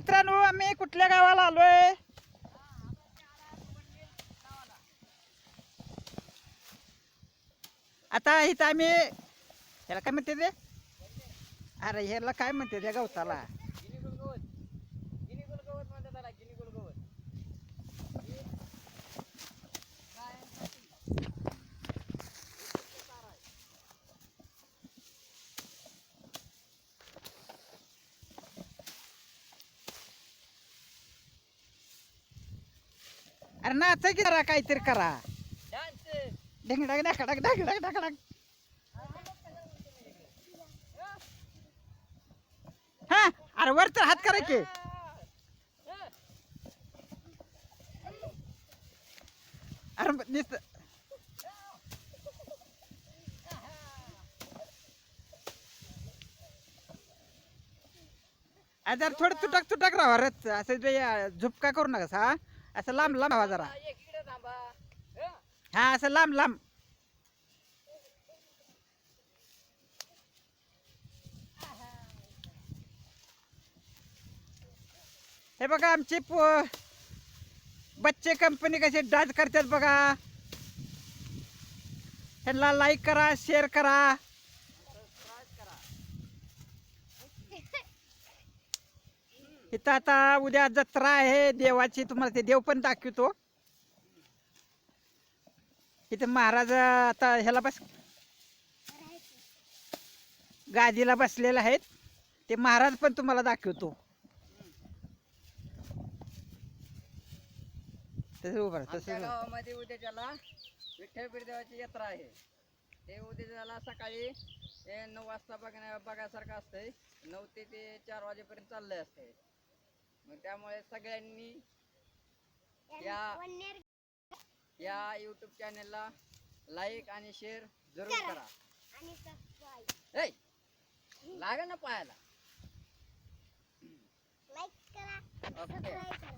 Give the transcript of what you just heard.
मित्रांनो आम्ही कुठल्या गावाला आलोय? आता इथं आम्ही ह्याला काय म्हणते ते? अरे ह्याला काय म्हणते त्या गवताला? अरे नाच की करा काहीतरी करा. डान्स. ढिंग डाग डाग डाग डाग डाग डाग डाग हा अरे वर तर हात करा की. अरे नुसतं अरे जरा थोडं तुटक तुटक राहा रच असं झुपका करू नका हा. असं लांब लांब राहा जरा. हं? असं लांब लांब. हे बघा आमची पो बच्चे कंपनी कशी डान्स करतात बघा. त्यांना लाईक करा शेअर करा. इथं आता उद्या जत्रा आहे देवाची तुम्हाला ते देव पण दाखवतो. इथं महाराज आता ह्याला बस गादीला बसलेले आहेत. ते महाराज पण तुम्हाला दाखवतो. तसं उभं तसं. गावामध्ये उद्या त्याला विठ्ठल बिरदेवाची यात्रा आहे. ते उद्या त्याला सकाळी नऊ वाजता बघण्या बघायसारखं असतंय. नऊ ते ते चार वाजेपर्यंत चाललंय असते मग त्यामुळे सगळ्यांनी या या युट्यूब चॅनलला लाईक आणि शेअर जरूर करा. आणि सबस्क्राईब ऐ लागा ना करा. ओके